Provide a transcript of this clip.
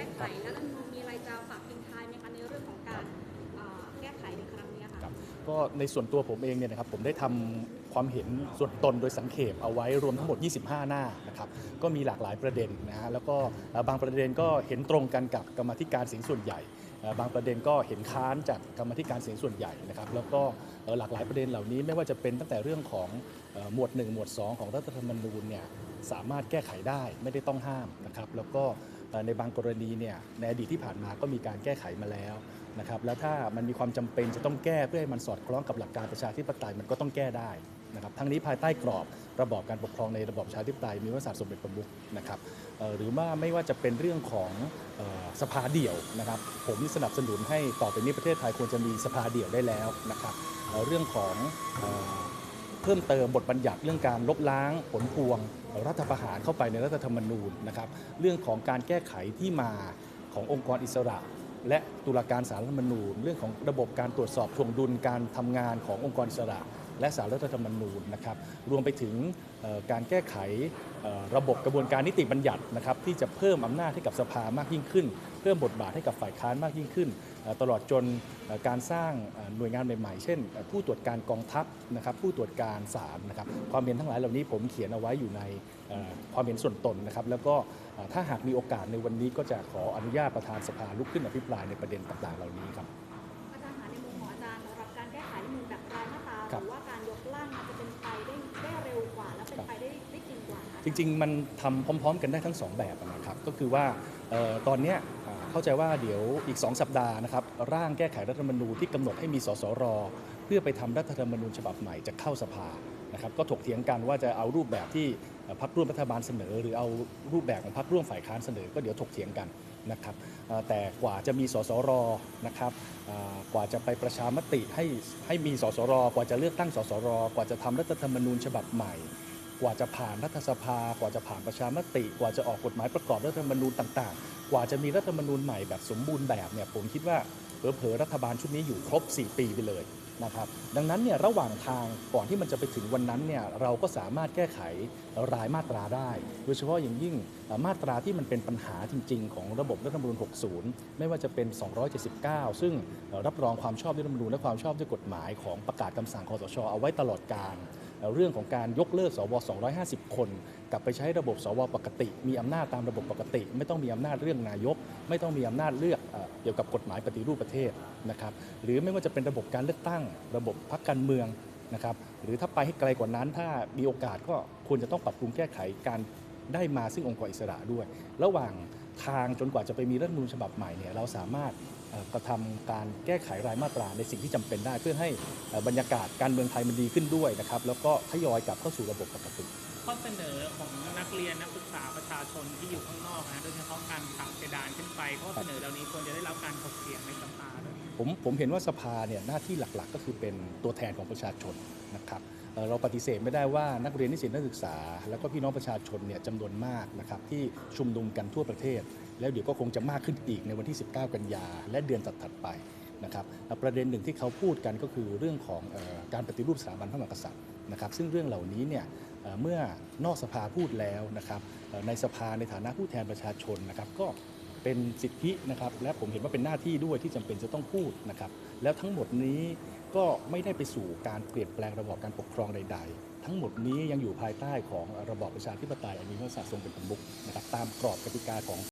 ก้ไขและรัฐธรรมนูญมีอะไรจะฝากทิ้งท้ายไหมคะในเรื่องของการเอ่อแก้ไขในครั้งนี้ค่ะ ก็ในส่วนตัวผมเองเนี่ยนะครับผมได้ทำความเห็นส่วนตนโดยสังเขปเอาไว้รวมทั้งหมด 25 หน้านะครับก็มีหลากหลายประเด็นนะฮะแล้วก็เอ่อบางประเด็นก็เห็นตรงกันกับกรรมาธิการเสียงส่วนใหญ่เอ่อบางประเด็นก็เห็นค้านจากกรรมาธิการเสียงส่วนใหญ่นะครับแล้วก็เอ่อหลากหลายประเด็นเหล่านี้ไม่ว่าจะเป็นตั้งแต่เรื่องของเอ่อหมวด 1 หมวด 2 ของรัฐธรรมนูญเนี่ยสามารถแก้ไขได้ไม่ได้ต้องห้ามนะครับแล้วก็ ในบางกรณีเนี่ยในอดีตที่ผ่านมาก็มีการแก้ไขมาแล้วนะครับแล้วถ้ามันมีความจำเป็นจะต้องแก้เพื่อให้มันสอดคล้องกับหลักการประชาธิปไตยมันก็ต้องแก้ได้นะครับทั้งนี้ภายใต้กรอบระบอบการปกครองในระบอบประชาธิปไตยมีพระมหากษัตริย์สมเด็จพระมุขนะครับหรือว่าไม่ว่าจะเป็นเรื่องของออสภาเดี่ยวนะครับ ผมสนับสนุนให้ต่อไปนี้ประเทศไทยควรจะมีสภาเดี่ยวได้แล้วนะครับเเรื่องของเอเพิ่มเติมบทบัญญัติเรื่องการลบล้างผลพวง รัฐประหารเข้าไปในรัฐธรรมนูญนะครับเรื่องของการแก้ไขที่มาขององค์กรอิสระ และตุลาการสารรัฐธรรมนูญ เรื่องของระบบการตรวจสอบทวงดุลการทำงานขององค์กรอิสระ และสารรัฐธรรมนูญนะครับรวมไปถึงเอ่อการแก้ไขเอ่อระบบกระบวนการนิติบัญญัตินะครับที่จะเพิ่มอำนาจให้กับสภามากยิ่งขึ้น เพิ่มบทบาทให้กับฝ่ายค้านมากยิ่งขึ้นเอ่อตลอดจนเอ่อการสร้างเอ่อหน่วยงานใหม่ๆ เช่นเอ่อผู้ตรวจการกองทัพนะครับผู้ตรวจการศาลนะครับความเห็นทั้งหลายเหล่านี้ผมเขียนเอาไว้อยู่ในเอ่อความเห็นส่วนตนนะครับแล้วก็เอ่อถ้าหากมีโอกาสในวันนี้ก็จะขออนุญาตประธานสภาลุกขึ้นอภิปรายในประเด็นต่างๆ เหล่านี้ครับอาจารย์คะในมุมของอาจารย์สำหรับการแก้ไขรัฐธรรมนูญแบบรายมาตราคหรับรือว่า จริง ๆ มันทำพร้อม ๆ กันได้ทั้งสองแบบนะครับก็คือว่าออตอนนี้เข้าใจว่าเดี๋ยวอีก 2 สัปดาห์นะครับร่างแก้ไขรัฐธรรมนูญที่กำหนดให้มีสสร เพื่อไปทำรัฐธรรมนูญฉบับใหม่จะเข้าสภานะครับก็ถกเถียงกันว่าจะเอารูปแบบที่พรรคร่วมรัฐบาลเสนอ หรือเอารูปแบบของพรรคร่วมฝ่ายค้านเสนอ ก็เดี๋ยวถกเถียงกันนะครับแต่กว่าจะมีสสรนะครับกว่าจะไปประชามติให้ให้มีสสร กว่าจะเลือกตั้งสสร กว่าจะทำรัฐธรรมนูญฉบับใหม่ กว่าจะผ่านรัฐสภา กว่าจะผ่านประชามติ กว่าจะออกกฎหมายประกอบรัฐธรรมนูญต่าง ๆ กว่าจะมีรัฐธรรมนูญใหม่แบบสมบูรณ์แบบเนี่ยผมคิดว่าเผลอๆรัฐบาลชุดนี้อยู่ครบ 4 ปีไปเลยนะครับดังนั้นเนี่ยระหว่างทางก่อนที่มันจะไปถึงวันนั้นเนี่ยเราก็สามารถแก้ไขรายมาตราได้ โดยเฉพาะอย่างยิ่งมาตราที่มันเป็นปัญหาจริง ๆ ของระบบรัฐธรรมนูญ 60 ไม่ว่าจะเป็น 279 ซึ่งเอ่อรับรองความชอบด้วยรัฐธรรมนูญและความชอบด้วยกฎหมายของประกาศคำสั่งคอสช เอาไว้ตลอดการ เรื่องของการยกเลิกสว 250 คน กลับไปใช้ระบบสวปกติ มีอำนาจตามระบบปกติ ไม่ต้องมีอำนาจเรื่องนายก ไม่ต้องมีอำนาจเลือกเอ่อเกี่ยวกับกฎหมายปฏิรูปประเทศนะครับหรือไม่ว่าจะเป็นระบบการเลือกตั้ง ระบบพักการเมืองนะครับหรือถ้าไปให้ไกลกว่านั้น ถ้ามีโอกาสก็ควรจะต้องปรับปรุงแก้ไขการได้มาซึ่งองค์กรอิสระด้วย ระหว่าง ทางจนกว่าจะไปมีรัฐธรรมนูญฉบับใหม่เนี่ยเราสามารถเอ่อกระทำการแก้ไขรายมาตราในสิ่งที่จำเป็นได้ เพื่อให้เอ่อบรรยากาศการเมืองไทยมันดีขึ้นด้วยนะครับแล้วก็ทยอยกลับเข้าสู่ระบบปกติข้อเสนอของนักเรียนนักศึกษาประชาชนที่อยู่ข้างนอกนะโดยเฉพาะการปรับเพดานขึ้นไปข้อเสนอเหล่านี้ควรจะได้รับการถกเถียงในสภาด้วยผมผมเห็นว่าสภาเนี่ยหน้าที่หลักๆ ก็คือเป็นตัวแทนของประชาชนนะครับ เราปฏิเสธไม่ได้ว่านักเรียนนิสิตนักศึกษา แล้วก็พี่น้องประชาชนเนี่ยจำนวนมากนะครับที่ชุมนุมกันทั่วประเทศ แล้วเดี๋ยวก็คงจะมากขึ้นอีกในวันที่ 19 กันยา และเดือนถัดๆไปนะครับประเด็นหนึ่งที่เขาพูดกันก็คือเรื่องของออการปฏิรูปสถาบันพระมหากษัตริย์นะครับซึ่งเรื่องเหล่านี้เนี่ยเมื่อนอกสภาพูดแล้วนะครับในสภาในฐานะผู้แทนประชาชนนะครับก็ เป็นสิทธินะครับและผมเห็นว่าเป็นหน้าที่ด้วยที่จำเป็นจะต้องพูดนะครับแล้วทั้งหมดนี้ก็ไม่ได้ไปสู่การเปลี่ยนแปลงระบอบการปกครองใด ๆ ทั้งหมดนี้ยังอยู่ภายใต้ของระบอบประชาธิปไตยอันมีพระศากษัตริย์ทรงเป็นประมุขนะครับตามกรอบกติกาของ